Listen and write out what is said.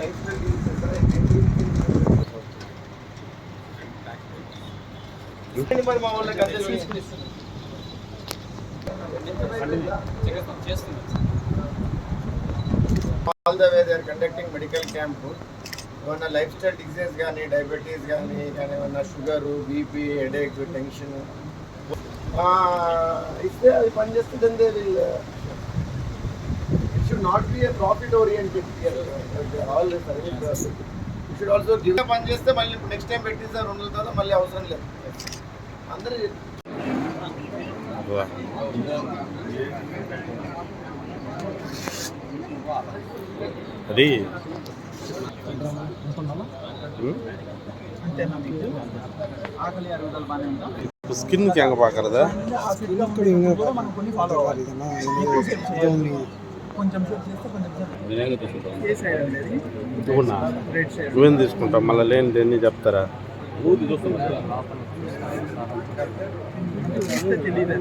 All the way they are conducting medical camp ఏమన్నా life style diseases కానీ diabetes కానీ కానీ ఏమన్నా షుగర్ బీపీ హెడేక్ టెన్షన్ ఇస్తే అది పనిచేస్తుందంటే వీళ్ళు not be a profit oriented all should also give పని చేస్తే మళ్ళీ నెక్స్ట్ టైం పెట్టిస్తారు రెండు రోజుల తర్వాత మళ్ళీ అవసరం లేదు అందరూ అది ఆకలి అరుగుదల బాగానే ఉందా స్కిన్కి ಹೆಂಗೆ பார்க்கறது కొంచెం నువ్వేం తీసుకుంటావు మళ్ళీ లేని దేన్ని చెప్తారా? తెలియదు